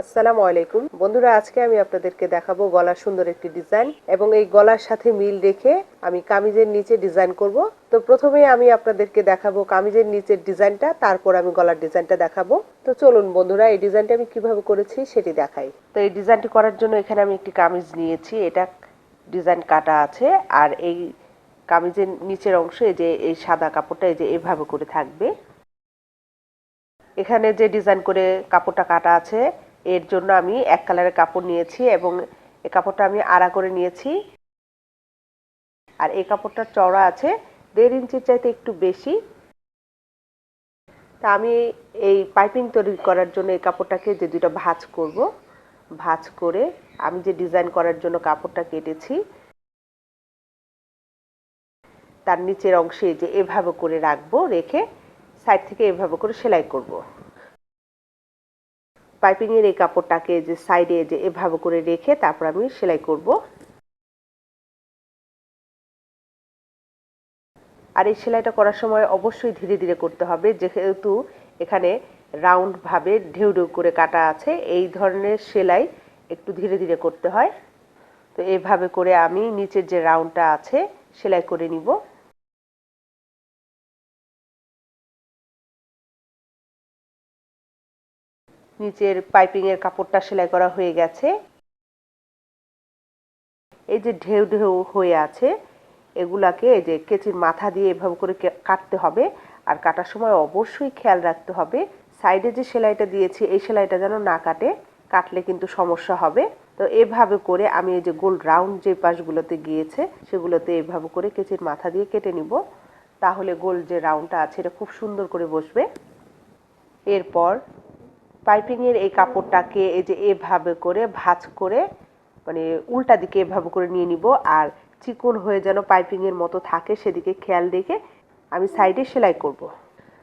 আসসালামু আলাইকুম। বন্ধুরা, আজকে আমি আপনাদেরকে দেখাবো গলার সুন্দর একটি ডিজাইন এবং এই গলার সাথে মিল রেখে আমি কামিজের নিচে ডিজাইন করব। তো প্রথমে আমি আপনাদেরকে দেখাবো কামিজের নিচের ডিজাইনটা, তারপর আমি গলার ডিজাইনটা দেখাবো। তো চলুন বন্ধুরা, এই ডিজাইনটা আমি কীভাবে করেছি সেটি দেখাই। তো এই ডিজাইনটি করার জন্য এখানে আমি একটি কামিজ নিয়েছি, এটা ডিজাইন কাটা আছে আর এই কামিজের নিচের অংশে যে এই সাদা কাপড়টা, এই যে এভাবে করে থাকবে। এখানে যে ডিজাইন করে কাপড়টা কাটা আছে এর জন্য আমি এক কালারের কাপড় নিয়েছি এবং এই কাপড়টা আমি আড়া করে নিয়েছি। আর এই কাপড়টার চওড়া আছে, দেড় ইঞ্চির চাইতে একটু বেশি। তা আমি এই পাইপিং তৈরি করার জন্য এই কাপড়টাকে যে দুটো ভাঁজ করব, ভাঁজ করে আমি যে ডিজাইন করার জন্য কাপড়টা কেটেছি, তার নিচের অংশে যে এভাবে করে রাখব, রেখে সাইড থেকে এভাবে করে সেলাই করব। পাইপিং এর এই কাপড়টাকে যে সাইডে যে এভাবে করে রেখে তারপর আমি সেলাই করব। আর এই সেলাইটা করার সময় অবশ্যই ধীরে ধীরে করতে হবে, যেহেতু এখানে রাউন্ড ভাবে ঢেউ ঢেউ করে কাটা আছে, এই ধরনের সেলাই একটু ধীরে ধীরে করতে হয়। তো এভাবে করে আমি নিচের যে রাউন্ডটা আছে সেলাই করে নিব। নিচের পাইপিং এর কাপড়টা সেলাই করা হয়ে গেছে। এই যে ঢেউ ঢেউ হয়ে আছে, এগুলাকে এই যে কেচির মাথা দিয়ে এভাবে করে কাটতে হবে। আর কাটার সময় অবশ্যই খেয়াল রাখতে হবে। সাইডে যে সেলাইটা দিয়েছি, এই সেলাইটা যেন না কাটে, কাটলে কিন্তু সমস্যা হবে। তো এভাবে করে আমি এই যে গোল রাউন্ড যে পাশগুলোতে গিয়েছে, সেগুলোতে এভাবে করে কেচির মাথা দিয়ে কেটে নিব। তাহলে গোল যে রাউন্ডটা আছে, এটা খুব সুন্দর করে বসবে। এরপর পাইপিংয়ের এই কাপড়টাকে এই যে এভাবে করে ভাঁজ করে মানে উল্টা দিকে এভাবে করে নিয়ে নিব আর চিকন হয়ে যেন পাইপিংয়ের মতো থাকে সেদিকে খেয়াল রেখে আমি সাইডে সেলাই করব।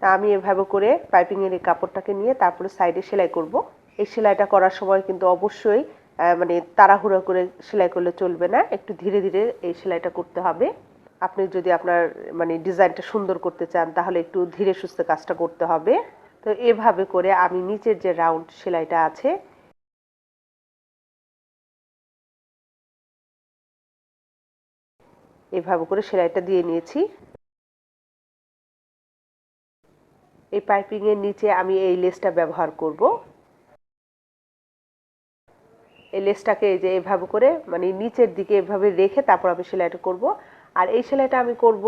তা আমি এভাবে করে পাইপিংয়ের এই কাপড়টাকে নিয়ে তারপরে সাইডে সেলাই করব। এই সেলাইটা করার সময় কিন্তু অবশ্যই মানে তাড়াহুড়ো করে সেলাই করলে চলবে না, একটু ধীরে ধীরে এই সেলাইটা করতে হবে আপনি যদি আপনার মানে ডিজাইনটা সুন্দর করতে চান তাহলে একটু ধীরে সুস্থে কাজটা করতে হবে তো এভাবে করে আমি নিচের যে রাউন্ড সেলাইটা আছে, এভাবে করে সেলাইটা দিয়ে নিয়েছি। এই পাইপিং এর নিচে আমি এই লেসটা ব্যবহার করব। এই লেসটাকে এই যে এভাবে করে মানে নিচের দিকে এভাবে রেখে তারপর আমি সেলাইটা করব। আর এই সেলাইটা আমি করব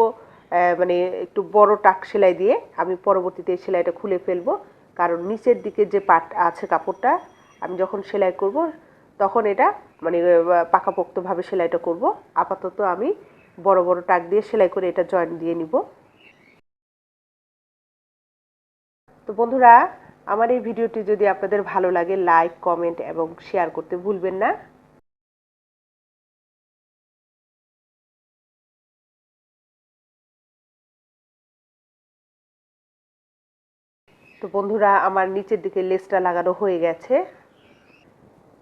মানে একটু বড় টাক সেলাই দিয়ে আমি পরবর্তীতে এই সেলাইটা খুলে ফেলব। কারণ নিচের দিকে যে পাট আছে কাপড়টা, আমি যখন সেলাই করব, তখন এটা মানে পাকাপোক্তভাবে সেলাইটা করব। আপাতত আমি বড় বড় টাক দিয়ে সেলাই করে এটা জয়েন দিয়ে নিব। তো বন্ধুরা, আমার এই ভিডিওটি যদি আপনাদের ভালো লাগে লাইক কমেন্ট এবং শেয়ার করতে ভুলবেন না। তো বন্ধুরা, আমার নিচের দিকে লেসটা লাগানো হয়ে গেছে।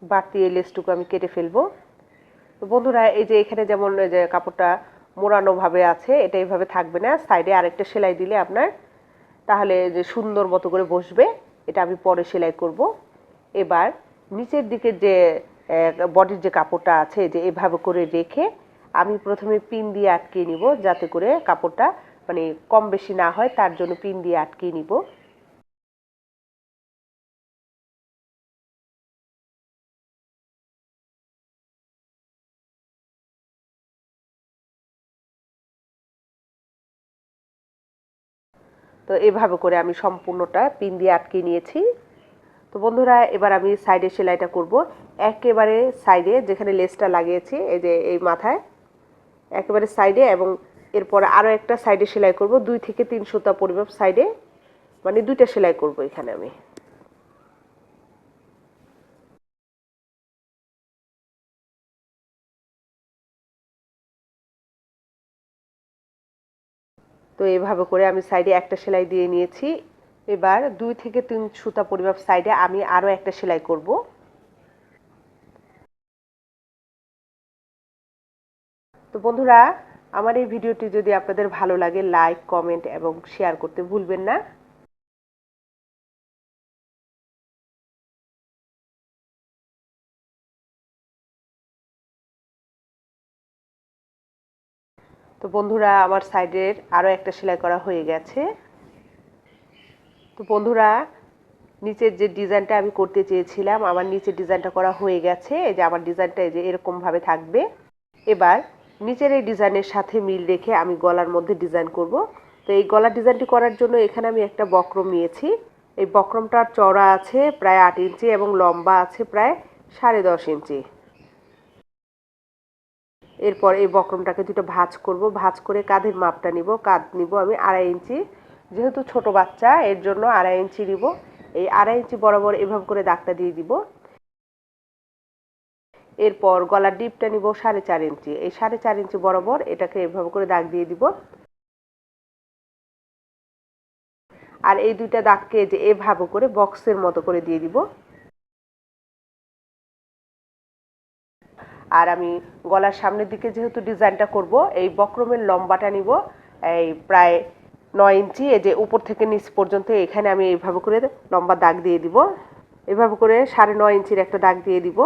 বাড়তি এই লেসটুকু আমি কেটে ফেলব। তো বন্ধুরা, এই যে এখানে যেমন যে কাপড়টা মোড়ানোভাবে আছে, এটা এইভাবে থাকবে না। সাইডে আরেকটা সেলাই দিলে আপনার তাহলে যে সুন্দর মতো করে বসবে, এটা আমি পরে সেলাই করব। এবার নিচের দিকে যে বডির যে কাপড়টা আছে যে এভাবে করে রেখে আমি প্রথমে পিন দিয়ে আটকিয়ে নিব, যাতে করে কাপড়টা মানে কম বেশি না হয়, তার জন্য পিন দিয়ে আটকিয়ে নিব। তো এভাবে করে আমি সম্পূর্ণটা পিন দিয়ে আটকে নিয়েছি। তো বন্ধুরা, এবার আমি সাইডে সেলাইটা করব। একেবারে সাইডে যেখানে লেসটা লাগিয়েছি, এই যে এই মাথায়, একেবারে সাইডে এবং এরপর আরও একটা সাইডে সেলাই করব। দুই থেকে তিন সুতা পরিমাপ সাইডে মানে দুইটা সেলাই করব এখানে আমি। তো এভাবে করে আমি সাইডে একটা সেলাই দিয়ে নিয়েছি। এবার দুই থেকে তিন সুতা পরিমাপ সাইডে আমি আরও একটা সেলাই করব। তো বন্ধুরা, আমার এই ভিডিওটি যদি আপনাদের ভালো লাগে লাইক কমেন্ট এবং শেয়ার করতে ভুলবেন না। তো বন্ধুরা, আমার সাইডের আরও একটা সেলাই করা হয়ে গেছে। তো বন্ধুরা, নিচের যে ডিজাইনটা আমি করতে চেয়েছিলাম, আমার নিচের ডিজাইনটা করা হয়ে গেছে। এই যে আমার ডিজাইনটা এই যে এরকমভাবে থাকবে। এবার নিচের এই ডিজাইনের সাথে মিল রেখে আমি গলার মধ্যে ডিজাইন করব। তো এই গলার ডিজাইনটি করার জন্য এখানে আমি একটা বক্রম নিয়েছি। এই বক্রমটার চড়া আছে প্রায় আট ইঞ্চি এবং লম্বা আছে প্রায় সাড়ে দশ ইঞ্চি। এরপর এই বক্রমটাকে দুটো ভাঁজ করব। ভাঁজ করে কাঁধের মাপটা নিব। কাঁধ নিব আমি আড়াই ইঞ্চি। যেহেতু ছোট বাচ্চা, এর জন্য আড়াই ইঞ্চি নিব। এই আড়াই ইঞ্চি বরাবর এভাবে করে দাগটা দিয়ে দিব। এরপর গলার ডিপটা নিব সাড়ে চার ইঞ্চি। এই সাড়ে চার ইঞ্চি বরাবর এটাকে এভাবে করে দাগ দিয়ে দিব। আর এই দুইটা দাগকে যে এভাবে করে বক্সের মতো করে দিয়ে দিব। আর আমি গলার সামনের দিকে যেহেতু ডিজাইনটা করব, এই বক্রমের লম্বাটা নিব, এই প্রায় নয় ইঞ্চি, এই যে উপর থেকে নিচ পর্যন্ত, এখানে আমি এইভাবে করে লম্বা দাগ দিয়ে দিব। এভাবে করে সাড়ে নয় ইঞ্চির একটা দাগ দিয়ে দিব।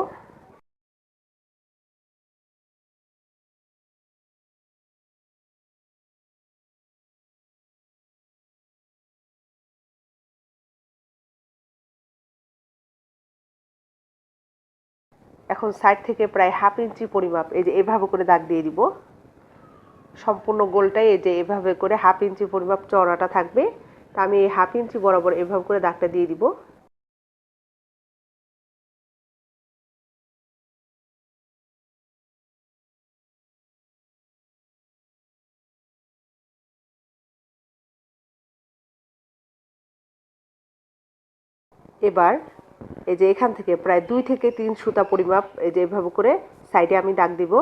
এখন সাইড থেকে প্রায় হাফ ইঞ্চি পরিমাপ, এই যে এভাবে করে দাগ দিয়ে দিব। সম্পূর্ণ গোলটাই এই যে এভাবে করে হাফ ইঞ্চি পরিমাপ চড়াটা থাকবে। তা আমি এই হাফ ইঞ্চি বরাবর এভাবে করে দাগটা দিয়ে দিব। এবার এই যে এখান থেকে প্রায় দুই থেকে তিন সুতা পরিমাপ, এই যে এভাবে করে সাইডে আমি দাগ দিব।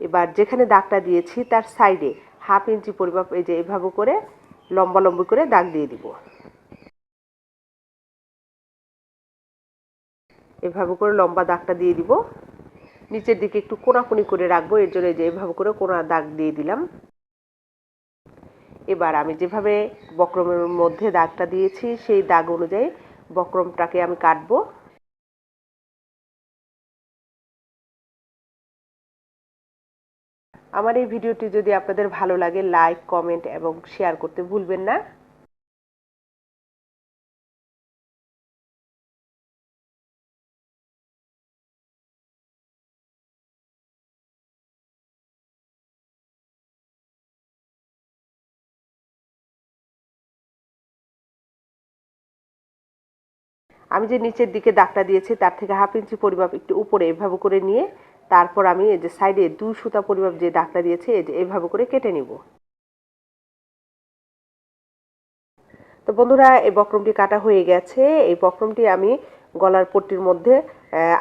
এবার যেখানে দাগটা দিয়েছি, তার সাইডে হাফ ইঞ্চি পরিমাপ, এই যে এভাবে করে লম্বা লম্বি করে দাগ দিয়ে দিব। এভাবে করে লম্বা দাগটা দিয়ে দিব। নিচের দিকে একটু কোনাকুনি করে রাখব, এর জন্য এই যে এভাবে করে কোনা দাগ দিয়ে দিলাম। এবার আমি যেভাবে বক্রমের মধ্যে দাগটা দিয়েছি, সেই দাগ অনুযায়ী বক্রমটাকে আমি কাটবো। আমার এই ভিডিওটি যদি আপনাদের ভালো লাগে, লাইক, কমেন্ট এবং শেয়ার করতে ভুলবেন না। আমি যে নিচের দিকে দাগটা দিয়েছি, তার থেকে হাফ ইঞ্চি পরিমাপ একটু উপরে এভাবে করে নিয়ে, তারপর আমি এই যে সাইডে দুই সুতা পরিমাপ যে দাগটা দিয়েছি, এই যে এভাবে করে কেটে নিব। তো বন্ধুরা, এই বক্রমটি কাটা হয়ে গেছে। এই বক্রমটি আমি গলার পট্টির মধ্যে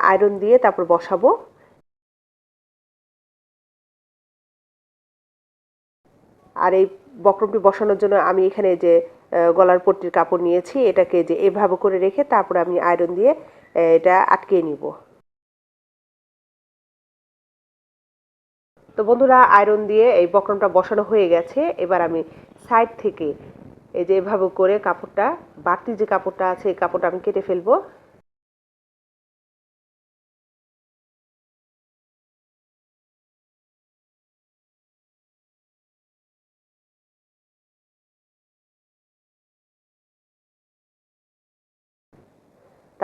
আয়রন দিয়ে তারপর বসাবো। আর এই বক্রমটি বসানোর জন্য আমি এখানে যে গলার পট্টির কাপড় নিয়েছি, এটাকে যে এভাবে করে রেখে তারপর আমি আয়রন দিয়ে এটা আটকে নিব। তো বন্ধুরা আয়রন দিয়ে এই বক্রমটা বসানো হয়ে গেছে। এবার আমি সাইড থেকে এই যে এভাবে করে কাপড়টা, বাড়তি যে কাপড়টা আছে, এই কাপড়টা আমি কেটে ফেলব।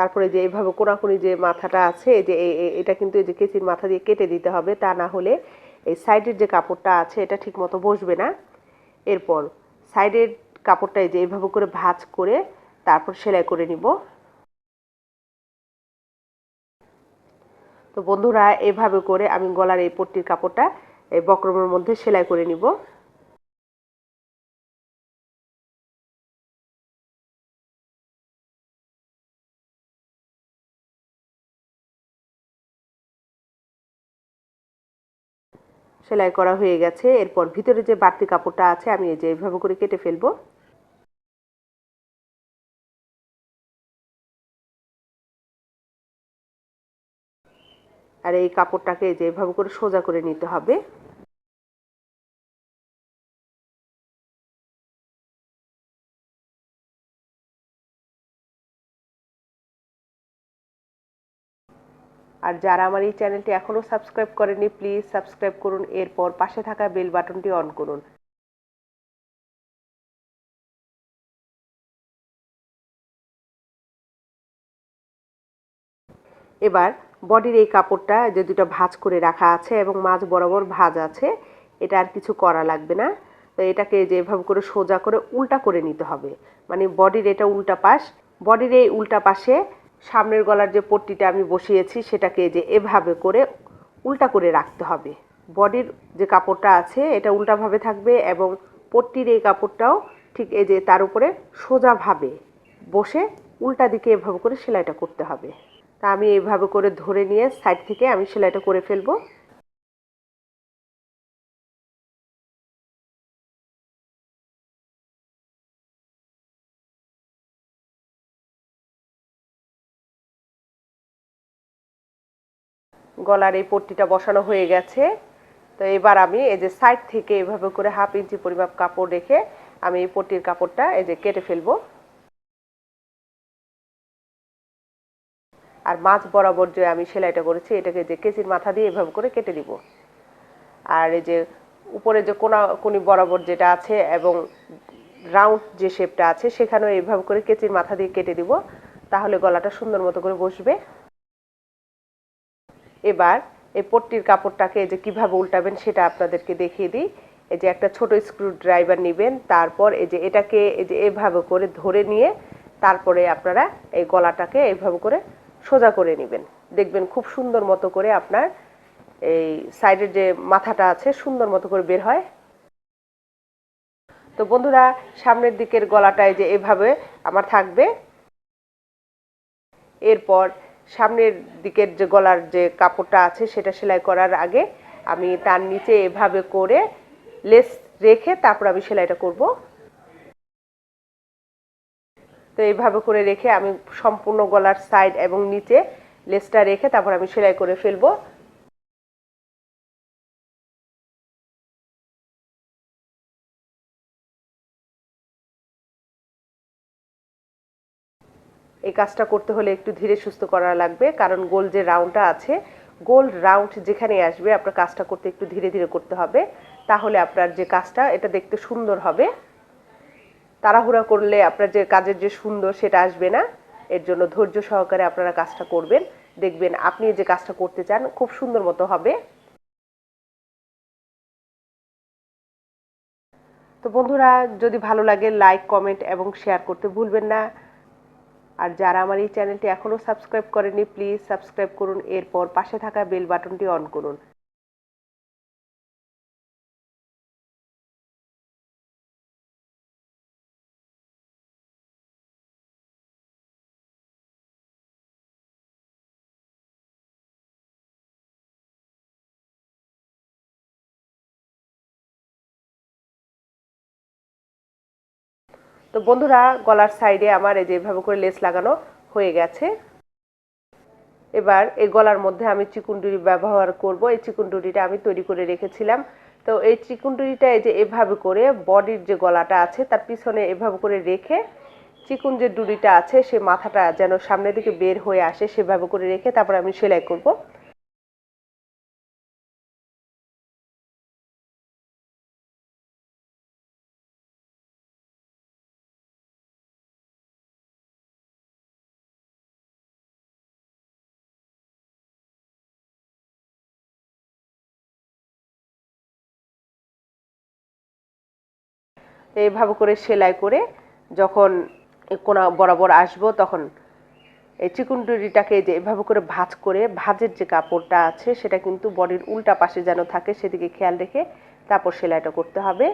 তারপরে যে এইভাবে কোনাকুনি যে মাথাটা আছে যে এটা কিন্তু এই যে কেচির মাথা দিয়ে কেটে দিতে হবে, তা না হলে এই সাইডের যে কাপড়টা আছে, এটা ঠিক মতো বসবে না। এরপর সাইডের কাপড়টা এই যে এইভাবে করে ভাঁজ করে তারপর সেলাই করে নিব। তো বন্ধুরা, এভাবে করে আমি গলার এই পট্টির কাপড়টা এই বক্রমের মধ্যে সেলাই করে নিব। সেলাই করা হয়ে গেছে। এরপর ভিতরে যে বাড়তি কাপড়টা আছে, আমি এই যে এইভাবে করে কেটে ফেলব। আর এই কাপড়টাকে যেভাবে করে সোজা করে নিতে হবে। আর যারা আমার এই চ্যানেলটি এখনও সাবস্ক্রাইব করেনি প্লিজ সাবস্ক্রাইব করুন। এরপর পাশে থাকা বেল বাটনটি অন করুন। এবার বডির এই কাপড়টা যে দুটো ভাঁজ করে রাখা আছে এবং মাঝ বরাবর ভাঁজ আছে, এটা আর কিছু করা লাগবে না। তো এটাকে যে এভাবে করে সোজা করে উল্টা করে নিতে হবে। মানে বডির এটা উল্টা পাশ, বডির এই উল্টা পাশে সামনের গলার যে পট্টিটা আমি বসিয়েছি সেটাকে যে এভাবে করে উল্টা করে রাখতে হবে। বডির যে কাপড়টা আছে এটা উল্টাভাবে থাকবে এবং পট্টির এই কাপড়টাও ঠিক এই যে তার উপরে সোজাভাবে বসে উল্টা দিকে এভাবে করে সেলাইটা করতে হবে। তা আমি এইভাবে করে ধরে নিয়ে সাইড থেকে আমি সেলাইটা করে ফেলব। গলার এই পট্টিটা বসানো হয়ে গেছে। তো এবার আমি এই যে সাইড থেকে এভাবে করে হাফ ইঞ্চি পরিমাপ কাপড় রেখে আমি এই পট্টির কাপড়টা এই যে কেটে ফেলব। আর মাছ বরাবর যে আমি সেলাইটা করেছি, এটাকে যে কেচির মাথা দিয়ে এভাবে করে কেটে দিব। আর এই যে উপরে যে কোনা, কোনি বরাবর যেটা আছে এবং রাউন্ড যে শেপটা আছে, সেখানেও এইভাবে করে কেচির মাথা দিয়ে কেটে দিব। তাহলে গলাটা সুন্দর মতো করে বসবে। এবার এই পট্টির কাপড়টাকে যে কীভাবে উল্টাবেন সেটা আপনাদেরকে দেখিয়ে দিই। এই যে একটা ছোট স্ক্রু ড্রাইভার নেবেন, তারপর এই যে এটাকে এই যে এভাবে করে ধরে নিয়ে তারপরে আপনারা এই গলাটাকে এইভাবে করে সোজা করে নেবেন। দেখবেন খুব সুন্দর মতো করে আপনার এই সাইডের যে মাথাটা আছে সুন্দর মতো করে বের হয়। তো বন্ধুরা, সামনের দিকের গলাটায় যে এভাবে আমার থাকবে। এরপর সামনের দিকের যে গলার যে কাপড়টা আছে, সেটা সেলাই করার আগে আমি তার নিচে এভাবে করে লেস রেখে তারপর আমি সেলাইটা করব। তো এইভাবে করে রেখে আমি সম্পূর্ণ গলার সাইড এবং নিচে লেসটা রেখে তারপর আমি সেলাই করে ফেলব। এই কাজটা করতে হলে একটু ধীরে সুস্থ করা লাগবে, কারণ গোল যে রাউন্ডটা আছে, গোল রাউন্ড যেখানে আসবে, আপনার কাজটা করতে একটু ধীরে ধীরে করতে হবে। তাহলে আপনার যে কাজটা, এটা দেখতে সুন্দর হবে। তাড়াহুড়া করলে আপনার যে কাজের যে সুন্দর, সেটা আসবে না। এর জন্য ধৈর্য সহকারে আপনারা কাজটা করবেন। দেখবেন আপনি যে কাজটা করতে চান, খুব সুন্দর মতো হবে। তো বন্ধুরা, যদি ভালো লাগে, লাইক, কমেন্ট এবং শেয়ার করতে ভুলবেন না। আর যারা আমার এই চ্যানেলটি এখনও সাবস্ক্রাইব করেনি প্লিজ সাবস্ক্রাইব করুন। এরপর পাশে থাকা বেল বাটনটি অন করুন। তো বন্ধুরা, গলার সাইডে আমার এই যে এভাবে করে লেস লাগানো হয়ে গেছে। এবার এই গলার মধ্যে আমি চিকুনডুরি ব্যবহার করব। এই চিকুনডুরিটা আমি তৈরি করে রেখেছিলাম। তো এই চিকুনডুরিটা এই যে এভাবে করে বডির যে গলাটা আছে, তার পিছনে এভাবে করে রেখে চিকুন যে ডুরিটা আছে, সে মাথাটা যেন সামনের দিকে বের হয়ে আসে, সেভাবে করে রেখে তারপর আমি সেলাই করব। এইভাবে করে সেলাই করে যখন কোনা বরাবর আসব, তখন এই চিকুনটুরিটাকে যে এভাবে করে ভাজ করে, ভাজের যে কাপড়টা আছে, সেটা কিন্তু বডির উল্টা পাশে যেন থাকে, সেদিকে খেয়াল রেখে তারপর সেলাইটা করতে হবে।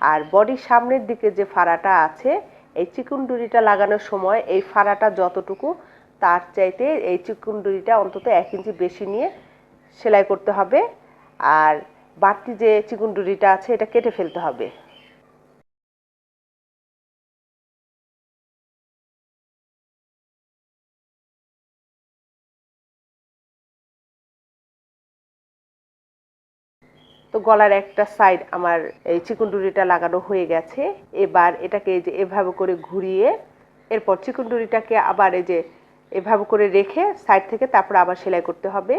আর বডির সামনের দিকে যে ফাড়াটা আছে, এই চিকুনডুরিটা লাগানোর সময় এই ফাড়াটা যতটুকু, তার চাইতে এই চিকুনডুরিটা অন্তত এক ইঞ্চি বেশি নিয়ে সেলাই করতে হবে। আর বাড়তি যে চিকুনডুরিটা আছে, এটা কেটে ফেলতে হবে। তো গলার একটা সাইড আমার এই চিকুনডুরিটা লাগানো হয়ে গেছে। এবার এটাকে যে এভাবে করে ঘুরিয়ে, এরপর চিকুনডুরিটাকে আবার এই যে এভাবে করে রেখে সাইড থেকে তারপর আবার সেলাই করতে হবে।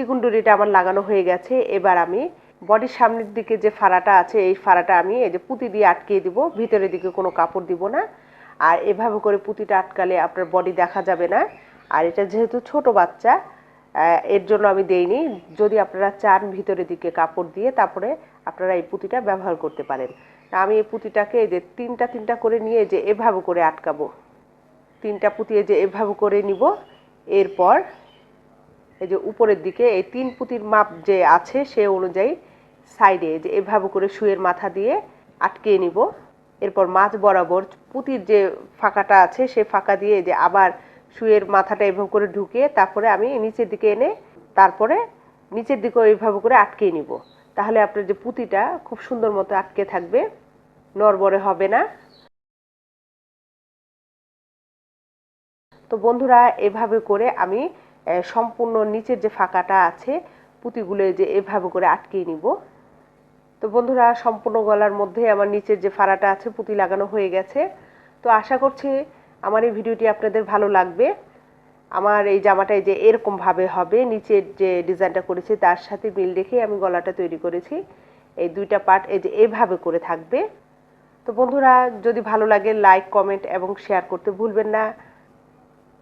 চিকুনডুরিটা আমার লাগানো হয়ে গেছে। এবার আমি বডির সামনের দিকে যে ফাড়াটা আছে, এই ফাড়াটা আমি এই যে পুঁতি দিয়ে আটকিয়ে দিব, ভিতরের দিকে কোনো কাপড় দিব না। আর এভাবে করে পুঁতিটা আটকালে আপনার বডি দেখা যাবে না। আর এটা যেহেতু ছোট বাচ্চা এর জন্য আমি দেইনি। যদি আপনারা চান ভিতরের দিকে কাপড় দিয়ে, তারপরে আপনারা এই পুঁতিটা ব্যবহার করতে পারেন। আমি এই পুঁতিটাকে এই যে তিনটা তিনটা করে নিয়ে যে এভাবে করে আটকাবো। তিনটা পুঁতি যে এভাবে করে নিব। এরপর এই যে উপরের দিকে এই তিন পুঁতির মাপ যে আছে সে অনুযায়ী সাইডে যে এভাবে করে শুয়ের মাথা দিয়ে আটকে নিব। এরপর মাছ বরাবর পুঁতির যে ফাঁকাটা আছে সে ফাঁকা দিয়ে যে আবার শুয়ের মাথাটা এভাবে করে ঢুকিয়ে তারপরে আমি নিচের দিকে এনে তারপরে নিচের দিকেও এইভাবে করে আটকে নিব। তাহলে আপনার যে পুঁতিটা খুব সুন্দর মতো আটকে থাকবে নরবরে হবে না। তো বন্ধুরা, এভাবে করে আমি সম্পূর্ণ নিচের যে ফাঁকাটা আছে, পুঁতিগুলো যে এভাবে করে আটকিয়ে নিব। তো বন্ধুরা, সম্পূর্ণ গলার মধ্যে আমার নিচের যে ফাড়াটা আছে, পুঁতি লাগানো হয়ে গেছে। তো আশা করছি আমার এই ভিডিওটি আপনাদের ভালো লাগবে। আমার এই জামাটা যে এরকমভাবে হবে, নিচের যে ডিজাইনটা করেছি, তার সাথে মিল রেখে আমি গলাটা তৈরি করেছি। এই দুইটা পার্ট এই যে এভাবে করে থাকবে। তো বন্ধুরা, যদি ভালো লাগে, লাইক, কমেন্ট এবং শেয়ার করতে ভুলবেন না।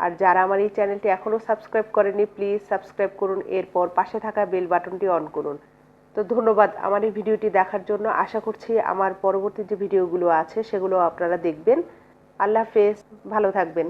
আর যারা আমার এই চ্যানেলটি এখনও সাবস্ক্রাইব করেনি প্লিজ সাবস্ক্রাইব করুন। এরপর পাশে থাকা বেল বাটনটি অন করুন। তো ধন্যবাদ আমার এই ভিডিওটি দেখার জন্য। আশা করছি আমার পরবর্তী যে ভিডিওগুলো আছে, সেগুলো আপনারা দেখবেন। আল্লাহ হাফেজ, ভালো থাকবেন।